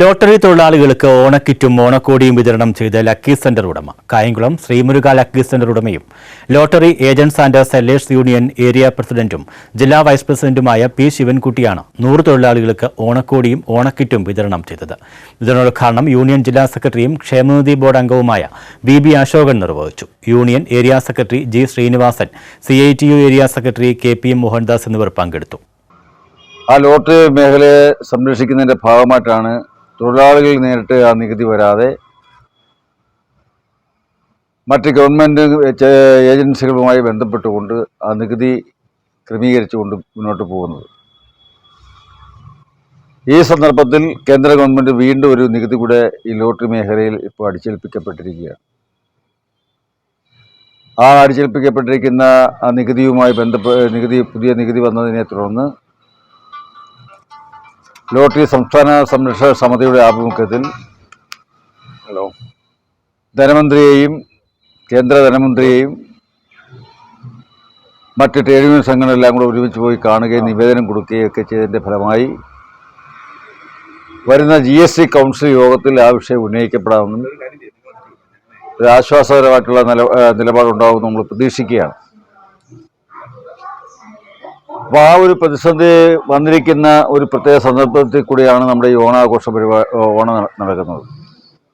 Lottery തൊഴിലാളികൾക്ക് ഓണക്കിറ്റും ഓണക്കോടിയും വിതരണം ചെയ്ത ലക്കി സെന്റർ ഉടമ. Kayamkulam Sreemuruka lucky centre ഉടമയും lottery agents and sellers union area പ്രസിഡന്റും ജില്ലാ വൈസ് പ്രസിഡന്റുമായ പി ശിവൻകുട്ടിയാണ് നൂറ് തൊഴിലാളികൾക്ക് ഓണക്കോടിയും ഓണക്കിറ്റും വിതരണം ചെയ്തത്. വിതരണോദ്ഘാടനം യൂണിയൻ ജില്ലാ സെക്രട്ടറിയും ക്ഷേമനിധി ബോർഡ് അംഗവുമായ ബി ബി അശോകൻ നിർവഹിച്ചു. Union area secretary G Srinivasan C I T U area secretary K P Mohandas എന്നിവർ പങ്കെടുത്തു. ആ ലോട്ടറി മേഖലയെ സംരക്ഷിക്കുന്നതിന്റെ ഭാഗമായിട്ടാണ് തൊഴിലാളികൾ നേരിട്ട് ആ നികുതി വരാതെ മറ്റ് ഗവൺമെന്റ് ഏജൻസികളുമായി ബന്ധപ്പെട്ടുകൊണ്ട് ആ നികുതി ക്രമീകരിച്ചുകൊണ്ട് മുന്നോട്ട് പോകുന്നത്. ഈ സന്ദർഭത്തിൽ കേന്ദ്ര ഗവൺമെന്റ് വീണ്ടും ഒരു നികുതി കൂടെ ഈ ലോട്ടറി മേഖലയിൽ ഇപ്പോൾ അടിച്ചേൽപ്പിക്കപ്പെട്ടിരിക്കുകയാണ്. ആ അടിച്ചേൽപ്പിക്കപ്പെട്ടിരിക്കുന്ന ആ നികുതിയുമായി ബന്ധപ്പെട്ട് നികുതി പുതിയ നികുതി വന്നതിനെ തുടർന്ന് ലോട്ടറി സംസ്ഥാന സംരക്ഷണ സമിതിയുടെ ആഭിമുഖ്യത്തിൽ ഹലോ. ധനമന്ത്രിയെയും കേന്ദ്ര ധനമന്ത്രിയെയും മറ്റ് ട്രേഡ് യൂണിയൻ സംഘടനയെല്ലാം കൂടെ ഒരുമിച്ച് പോയി കാണുകയും നിവേദനം കൊടുക്കുകയും ഒക്കെ ചെയ്തതിന്റെ ഫലമായി വരുന്ന ജി എസ് ടി കൗൺസിൽ യോഗത്തിൽ ആ വിഷയം ഉന്നയിക്കപ്പെടാമെന്നും ഒരു ആശ്വാസകരമായിട്ടുള്ള നില നിലപാടുണ്ടാകുമെന്ന് നമ്മൾ പ്രതീക്ഷിക്കുകയാണ്. അപ്പോൾ ആ ഒരു പ്രതിസന്ധി വന്നിരിക്കുന്ന ഒരു പ്രത്യേക സന്ദർഭത്തിൽ കൂടിയാണ് നമ്മുടെ ഈ ഓണാഘോഷ പരിപാടി ഓണം നടക്കുന്നത്.